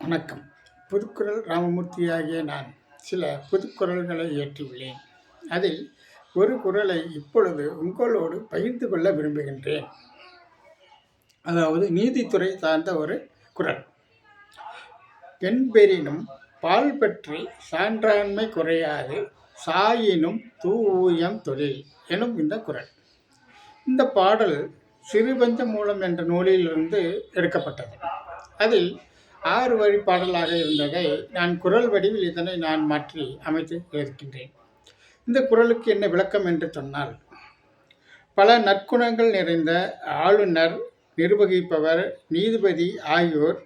வணக்கம். புதுக்குரல் ராமமூர்த்தியாகிய நான் சில புதுக்குரல்களை இயற்றியுள்ளேன். அதில் ஒரு குறளை இப்பொழுது உங்களோடு பகிர்ந்து கொள்ள விரும்புகின்றேன். அதாவது நீதித்துறை சார்ந்த ஒரு குரல். என்பெரினும் பால் பற்றி சான்றாண்மை குறையாது சாயினும் தூயம் தொழில் எனும் இந்த குறள் இந்த பாடல் சிறுபஞ்ச மூலம் என்ற நூலிலிருந்து எடுக்கப்பட்டது. அதில் ஆறு வரி பாடலாக இருந்ததை நான் குரல் வடிவில் இதனை நான் மாற்றி அமைத்து இருக்கின்றேன் இந்த குரலுக்கு என்ன விளக்கம் என்று சொன்னால் பல நற்குணங்கள் நிறைந்த ஆளுநர் நிர்வகிப்பவர் நீதிபதி ஆகியோர்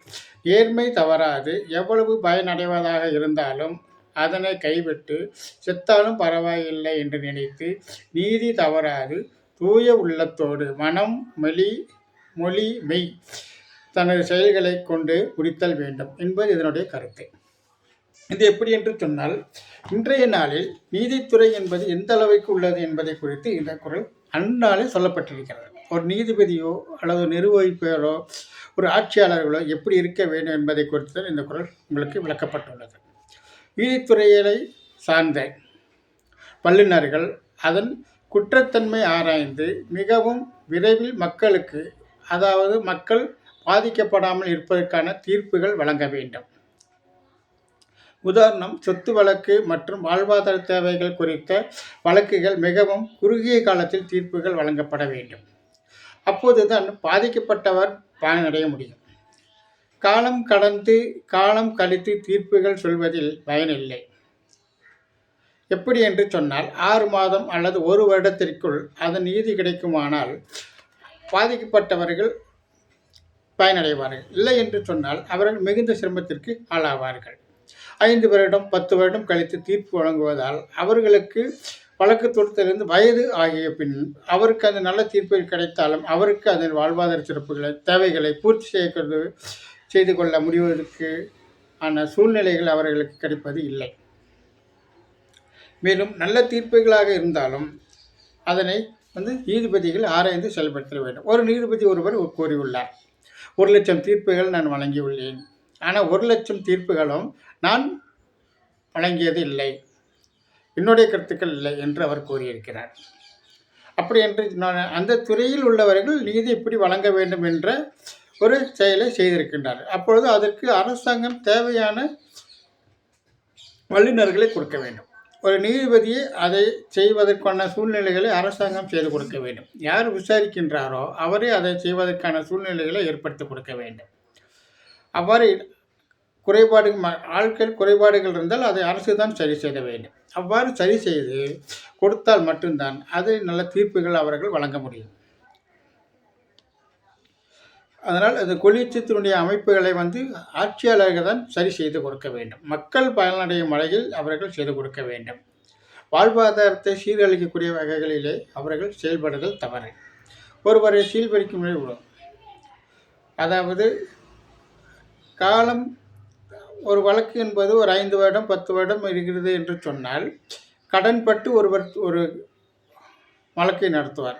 ஏழ்மை தவறாது எவ்வளவு பயனடைவதாக இருந்தாலும் அதனை கைவிட்டு செத்தாலும் பரவாயில்லை என்று நினைத்து நீதி தவறாது தூய உள்ளத்தோடு மனம் மொழி மொழி மெய் தனது செயல்களை கொண்டு முடித்தல் வேண்டும் என்பது இதனுடைய கருத்து. இது எப்படி என்று சொன்னால் இன்றைய நாளில் நீதித்துறை என்பது எந்த அளவுக்கு உள்ளது என்பதை குறித்து இந்த குரல் அந்நாளில் சொல்லப்பட்டிருக்கிறது. ஒரு நீதிபதியோ அல்லது நிர்வகிப்பவரோ ஒரு ஆட்சியாளர்களோ எப்படி இருக்க வேண்டும் என்பதை குறித்து இந்த குரல் உங்களுக்கு விளக்கப்பட்டுள்ளது. நீதித்துறைகளை சார்ந்த வல்லுநர்கள் அதன் குற்றத்தன்மை ஆராய்ந்து மிகவும் விரைவில் மக்களுக்கு அதாவது மக்கள் பாதிக்கப்படாமல் இருப்பதற்கான தீர்ப்புகள் வழங்க வேண்டும். உதாரணம் சொத்து வழக்கு மற்றும் வாழ்வாதார தேவைகள் குறித்த வழக்குகள் மிகவும் குறுகிய காலத்தில் தீர்ப்புகள் வழங்கப்பட வேண்டும். அப்போதுதான் பாதிக்கப்பட்டவர் பயனடைய முடியும். காலம் கடந்து காலம் கழித்து தீர்ப்புகள் சொல்வதில் பயனில்லை. எப்படி என்று சொன்னால் ஆறு மாதம் அல்லது ஒரு வருடத்திற்குள் அதன் நீதி கிடைக்குமானால் பாதிக்கப்பட்டவர்கள் பயனடைவார்கள். இல்லை என்று சொன்னால் அவர்கள் மிகுந்த சிரமத்திற்கு ஆளாவார்கள். ஐந்து வருடம் பத்து வருடம் கழித்து தீர்ப்பு வழங்குவதால் அவர்களுக்கு வழக்கு தொடுத்தலிருந்து வயது ஆகிய பின் அவருக்கு அந்த நல்ல தீர்ப்பு கிடைத்தாலும் அவருக்கு அதன் வாழ்வாதார சிறப்புகளை தேவைகளை பூர்த்தி செய்கிறது செய்து கொள்ள முடிவதற்கு ஆன சூழ்நிலைகள் அவர்களுக்கு கிடைப்பது இல்லை. மேலும் நல்ல தீர்ப்புகளாக இருந்தாலும் அதனை வந்து நீதிபதிகள் ஆராய்ந்து செயல்படுத்த வேண்டும். ஒரு நீதிபதி ஒருவர் கூறியுள்ளார் ஒரு லட்சம் தீர்ப்புகள் நான் வழங்கியுள்ளேன். ஆனால் ஒரு லட்சம் தீர்ப்புகளும் நான் வழங்கியது இல்லை. என்னுடைய கருத்துக்கள் இல்லை என்று அவர் கூறியிருக்கிறார். அப்படி என்று நான் அந்த துறையில் உள்ளவர்கள் நீதி எப்படி வழங்க வேண்டும் என்ற ஒரு செயலை செய்திருக்கின்றார். அப்பொழுது அதற்கு அரசாங்கம் தேவையான வல்லுநர்களை கொடுக்க வேண்டும். ஒரு நீதிபதியை அதை செய்வதற்கான சூழ்நிலைகளை அரசாங்கம் செய்து கொடுக்க வேண்டும். யார் விசாரிக்கின்றாரோ அவரே அதை செய்வதற்கான சூழ்நிலைகளை ஏற்படுத்தி கொடுக்க வேண்டும். அவ்வாறு குறைபாடு ஆட்கள் குறைபாடுகள் இருந்தால் அதை அரசு தான் சரி செய்ய வேண்டும். அவ்வாறு சரி செய்து கொடுத்தால் மட்டும்தான் அது நல்ல தீர்ப்புகள் அவர்கள் வழங்க முடியும். அதனால் அந்த கொள்ளிச்சத்தினுடைய அமைப்புகளை வந்து ஆட்சியாளர்கள் தான் சரி செய்து கொடுக்க வேண்டும். மக்கள் பயனடையும் வகையில் அவர்கள் செய்து கொடுக்க வேண்டும். வாழ்வாதாரத்தை சீரழிக்கக்கூடிய வகைகளிலே அவர்கள் செயல்படுதல் தவறு. ஒருவரை சீர்படிக்கும் விடும் அதாவது காலம் ஒரு வழக்கு என்பது ஒரு ஐந்து வருடம் பத்து வருடம் இருக்கிறது என்று சொன்னால் கடன்பட்டு ஒருவர் ஒரு வழக்கை நடத்துவார்.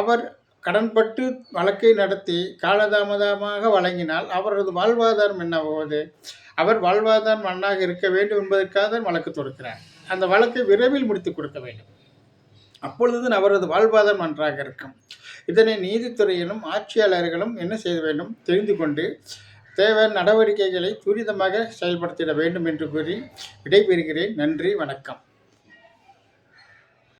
அவர் கடன்பட்டு வழக்கை நடத்தி காலதாமதமாக வழங்கினால் அவரது வாழ்வாதாரம் என்ன போவது அவர் வாழ்வாதாரம் மண்ணாக இருக்க வேண்டும் என்பதற்காக தான் வழக்கு தொடுக்கிறார். அந்த வழக்கை விரைவில் முடித்து கொடுக்க வேண்டும். அப்பொழுது அவரது வாழ்வாதாரம் நன்றாக இருக்கும். இதனை நீதித்துறையிலும் ஆட்சியாளர்களும் என்ன செய்ய வேண்டும்? தெரிந்து கொண்டு தேவையான நடவடிக்கைகளை துரிதமாக செயல்படுத்திட வேண்டும் என்று கூறி விடைபெறுகிறேன். நன்றி வணக்கம்.